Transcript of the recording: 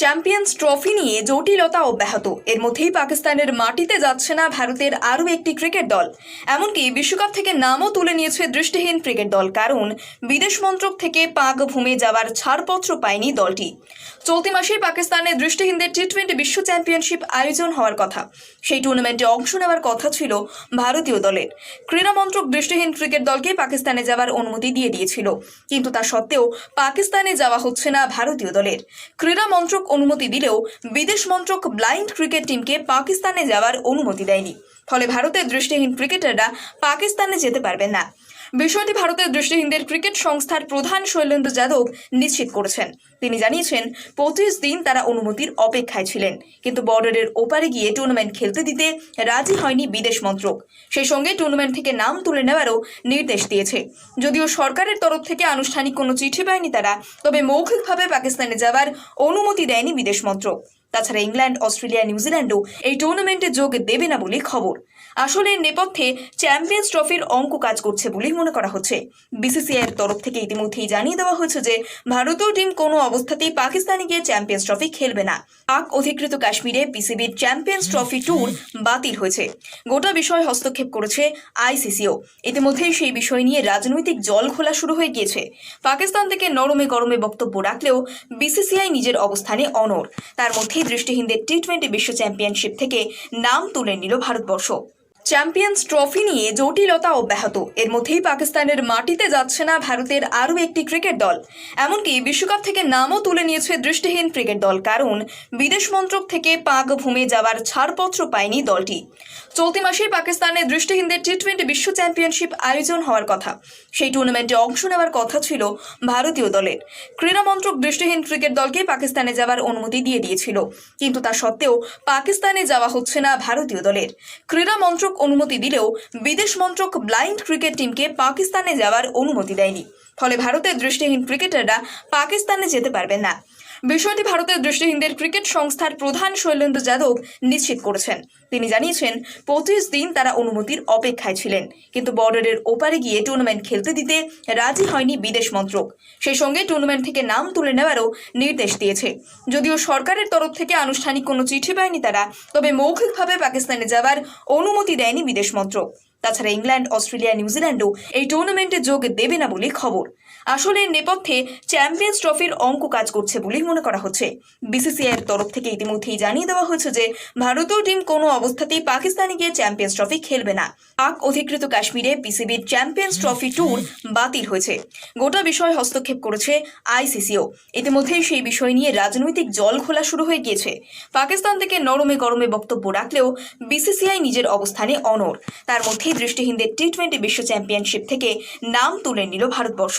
Champions trophy নিয়ে জটিলতা অব্যাহত। এর মধ্যেই পাকিস্তানের মাটিতে যাচ্ছে না ভারতের আরও একটি ক্রিকেট দল। এমনকি বিশ্বকাপ থেকে নামও তুলে নিয়েছে দৃষ্টিহীন ক্রিকেট দল, কারণ বিদেশ মন্ত্রক থেকে পাক ভূমে যাওয়ার ছাড়পত্র পায়নি দলটি। চলতি মাসে পাকিস্তানে দৃষ্টিহীনদের টি টোয়েন্টি বিশ্ব চ্যাম্পিয়নশিপ আয়োজন হওয়ার কথা। সেই টুর্নামেন্টে অংশ নেওয়ার কথা ছিল ভারতীয় দলের। ক্রীড়া মন্ত্রক দৃষ্টিহীন ক্রিকেট দলকে পাকিস্তানে যাওয়ার অনুমতি দিয়ে দিয়েছিল। কিন্তু তা সত্ত্বেও পাকিস্তানে যাওয়া হচ্ছে না ভারতীয় দলের। ক্রীড়া মন্ত্রক অনুমতি দিলেও বিদেশ মন্ত্রক ব্লাইন্ড ক্রিকেট টিমকে পাকিস্তানে যাওয়ার অনুমতি দেয়নি। ফলে ভারতের দৃষ্টিহীন ক্রিকেটাররা পাকিস্তানে যেতে পারবেন না। বিষয়টি ভারতের দৃষ্টিহীনদের ক্রিকেট সংস্থার প্রধান শৈলেন্দ্র যাদব নিশ্চিত করেছেন। তিনি জানিয়েছেন, পঁচিশ দিন তারা অনুমতির অপেক্ষায় ছিলেন, কিন্তু বর্ডারের ওপারে গিয়ে টুর্নামেন্ট খেলতে দিতে রাজি হয়নি বিদেশ মন্ত্রক। সেই সঙ্গে টুর্নামেন্ট থেকে নাম তুলে নেওয়ারও নির্দেশ দিয়েছে। যদিও সরকারের তরফ থেকে আনুষ্ঠানিক কোনো চিঠি পায়নি তারা, তবে মৌখিকভাবে পাকিস্তানে যাওয়ার অনুমতি দেয়নি বিদেশ মন্ত্রক। তাছাড়া ইংল্যান্ড, অস্ট্রেলিয়া নিউজিল্যান্ডও এই টুর্নামেন্টে যোগ দেবে না বলে খবর। আসলে নেপথ্যে চ্যাম্পিয়ন্স ট্রফির অঙ্ক কাজ করছে বলেই মনে করা হচ্ছে। বিসিসিআইয়ের তরফ থেকে ইতিমধ্যেই জানিয়ে দেওয়া হয়েছে যে, ভারতীয় টিম কোনো অবস্থাতেই পাকিস্তানে গিয়ে চ্যাম্পিয়ন্স ট্রফি খেলবে না। পাক অধিকৃত কাশ্মীরে পিসিবির চ্যাম্পিয়ন্স ট্রফি ট্যুর বাতিল হয়েছে। গোটা বিষয় হস্তক্ষেপ করেছে আইসিসিও ইতিমধ্যেই সেই বিষয় নিয়ে রাজনৈতিক জল খোলা শুরু হয়ে গিয়েছে। পাকিস্তান থেকে নরমে গরমে বক্তব্য রাখলেও বিসিসিআই নিজের অবস্থানে অনর তার মধ্যেই দৃষ্টিহীনদের টি টোয়েন্টি বিশ্ব চ্যাম্পিয়নশিপ থেকে নাম তুলে নিল ভারতবর্ষ। চ্যাম্পিয়ন্স ট্রফি নিয়ে জটিলতা অব্যাহত এর মধ্যেই পাকিস্তানের মাটিতে যাচ্ছে না ভারতের আরও একটি ক্রিকেট দল। এমনকি বিশ্বকাপ থেকে নামও তুলে নিয়েছে দৃষ্টিহীন ক্রিকেট দল, কারণ বিদেশ মন্ত্রক থেকে পাক ভূমে যাওয়ার ছাড়পত্র পায়নি দলটি। চলতি মাসে পাকিস্তানে দৃষ্টিহীনদের টি টোয়েন্টি বিশ্ব চ্যাম্পিয়নশিপ আয়োজন হওয়ার কথা। সেই টুর্নামেন্টে অংশ নেওয়ার কথা ছিল ভারতীয় দলের। ক্রীড়া মন্ত্রক দৃষ্টিহীন ক্রিকেট দলকে পাকিস্তানে যাওয়ার অনুমতি দিয়ে দিয়েছিল। কিন্তু তা সত্ত্বেও পাকিস্তানে যাওয়া হচ্ছে না ভারতীয় দলের। ক্রীড়া মন্ত্রক অনুমতি দিলেও বিদেশ মন্ত্রক ব্লাইন্ড ক্রিকেট টিমকে পাকিস্তানে যাওয়ার অনুমতি দেয়নি। ফলে ভারতের দৃষ্টিহীন ক্রিকেটাররা পাকিস্তানে যেতে পারবেন না। বিষয়টি ভারতের দৃষ্টিহীনদের ক্রিকেট সংস্থার প্রধান শৈলেন্দ্র যাদব নিশ্চিত করেছেন। তিনি জানিয়েছেন, পঁচিশ দিন তারা অনুমতির অপেক্ষায় ছিলেন, কিন্তু বর্ডারের ওপারে গিয়ে টুর্নামেন্ট খেলতে দিতে রাজি হয়নি বিদেশ মন্ত্রক। সেই সঙ্গে টুর্নামেন্ট থেকে নাম তুলে নেওয়ারও নির্দেশ দিয়েছে। যদিও সরকারের তরফ থেকে আনুষ্ঠানিক কোনো চিঠি পায়নি তারা, তবে মৌখিকভাবে পাকিস্তানে যাওয়ার অনুমতি দেয়নি বিদেশ মন্ত্রক। তাছাড়া ইংল্যান্ড, অস্ট্রেলিয়া নিউজিল্যান্ডও এই টুর্নামেন্টে যোগ দেবে না বলে খবর। আসলে নেপথ্যে চ্যাম্পিয়ন্স ট্রফির অঙ্ক কাজ করছে বলেই মনে করা হচ্ছে। বিসিসিআইয়ের তরফ থেকে ইতিমধ্যেই জানিয়ে দেওয়া হয়েছে যে, ভারতীয় টিম কোনো অবস্থাতেই পাকিস্তানে গিয়ে চ্যাম্পিয়ন্স ট্রফি খেলবে না। পাক অধিকৃত কাশ্মীরে পিসিবির চ্যাম্পিয়ন্স ট্রফি ট্যুর বাতিল হয়েছে। গোটা বিষয় হস্তক্ষেপ করেছে আইসিসিও ইতিমধ্যেই সেই বিষয় নিয়ে রাজনৈতিক জল খোলা শুরু হয়ে গিয়েছে। পাকিস্তান থেকে নরমে গরমে বক্তব্য রাখলেও বিসিসিআই নিজের অবস্থানে অনর তার মধ্যেই দৃষ্টিহীনদের টি টোয়েন্টি বিশ্ব চ্যাম্পিয়নশিপ থেকে নাম তুলে নিল ভারতবর্ষ।